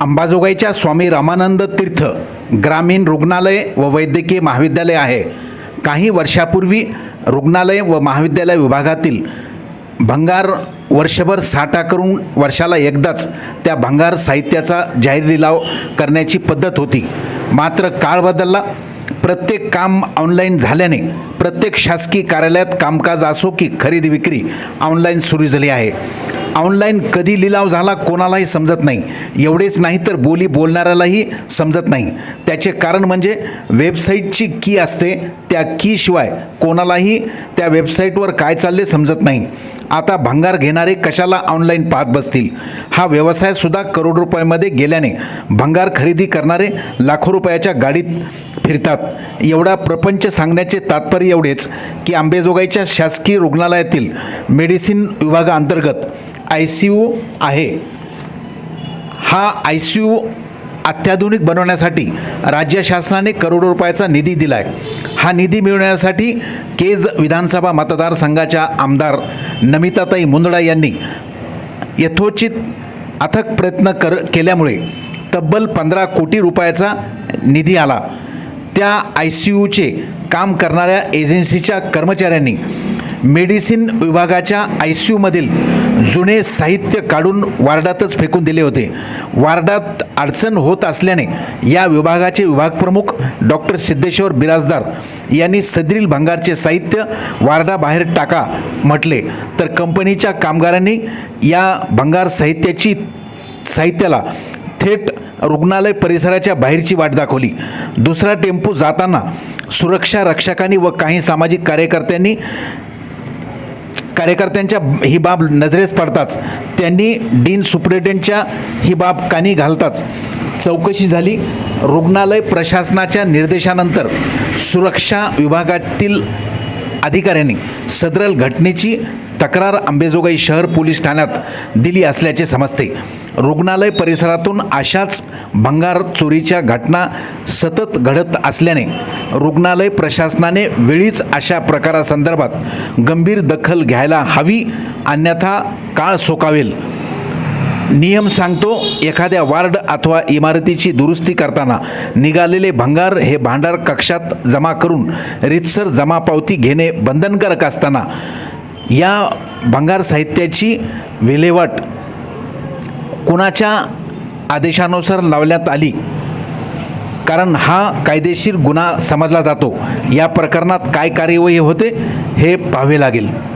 अंबाजोगाईच्या स्वामी रामानंद तीर्थ ग्रामीण रुग्णालय व वैद्यकीय महाविद्यालय आहे. काही वर्षापूर्वी रुग्णालय व महाविद्यालय विभागातील भंगार वर्षभर साठा करून वर्षाला एकदाच त्या भंगार साहित्याचा जाहीर लिलाव करण्याची पद्धत होती. मात्र काळ बदलला. प्रत्येक काम ऑनलाईन झाल्याने प्रत्येक शासकीय कार्यालयात कामकाज असो की खरेदी विक्री ऑनलाईन सुरू झाली आहे. ऑनलाईन कधी लिलाव झाला कोणालाही समजत नाही. एवढेच नाही तर बोली बोलणाऱ्यालाही समजत नाही. त्याचे कारण म्हणजे वेबसाईटची की असते त्या कीशिवाय कोणालाही त्या वेबसाईटवर काय चालले समजत नाही. आता भंगार घेणारे कशाला ऑनलाईन पाहत बसतील? हा व्यवसायसुद्धा करोड रुपयामध्ये गेल्याने भंगार खरेदी करणारे लाखो रुपयाच्या गाडीत फिरतात. एवढा प्रपंच सांगण्याचे तात्पर्य एवढेच की आंबेजोगाईच्या शासकीय रुग्णालयातील मेडिसिन विभागाअंतर्गत आय सी यू आहे. हा आय सी यू अत्याधुनिक बनवण्यासाठी राज्य शासनाने करोडो रुपयाचा निधी दिला आहे हा निधी मिळवण्यासाठी केज विधानसभा मतदारसंघाच्या आमदार नमिताताई मुंदडा यांनी यथोचित अथक प्रयत्न कर केल्यामुळे तब्बल पंधरा कोटी रुपयाचा निधी आला. त्या आय सी यूचे काम करणाऱ्या एजन्सीच्या कर्मचाऱ्यांनी मेडिसिन विभागाच्या आय सी यूमधील जुने साहित्य काढून वार्डातच फेकून दिले होते. वार्डात अडचण होत असल्याने या विभागाचे विभागप्रमुख डॉक्टर सिद्धेश्वर बिराजदार यांनी सदरील भंगारचे साहित्य वार्डाबाहेर टाका म्हटले. तर कंपनीच्या कामगारांनी या भंगार साहित्याची साहित्याला थेट रुग्णालय परिसराच्या बाहेरची वाट दाखवली. दुसरा टेम्पो जाताना सुरक्षा रक्षकांनी व काही सामाजिक कार्यकर्त्यांनी कार्यकर्त्यांच्या ही बाब नजरेस पडताच त्यांनी डीन सुप्रिटेंटच्या ही बाब कानी घालताच. चौकशी झाली. रुग्णालय प्रशासनाच्या निर्देशानंतर सुरक्षा विभागातील अधिकाऱ्यांनी सदरल घटनेची तक्रार अंबेजोगाई शहर पोलीस ठाण्यात दिली असल्याचे समजते. रुग्णालय परिसरातून अशाच भंगार चोरीच्या घटना सतत घडत असल्याने रुग्णालय प्रशासनाने वेळीच अशा प्रकारासंदर्भात गंभीर दखल घ्यायला हवी अन्यथा काळ सोकावेल. नियम सांगतो एखाद्या वार्ड अथवा इमारतीची दुरुस्ती करताना निघालेले भंगार हे भांडार कक्षात जमा करून रितसर जमापावती घेणे बंधनकारक असताना या भंगार साहित्याची विल्हेवाट कुणाच्या आदेशानुसार लावण्यात आली? कारण हा कायदेशीर गुन्हा समजला जातो. या प्रकरणात काय कार्यवाही होते हे पाहावे लागेल.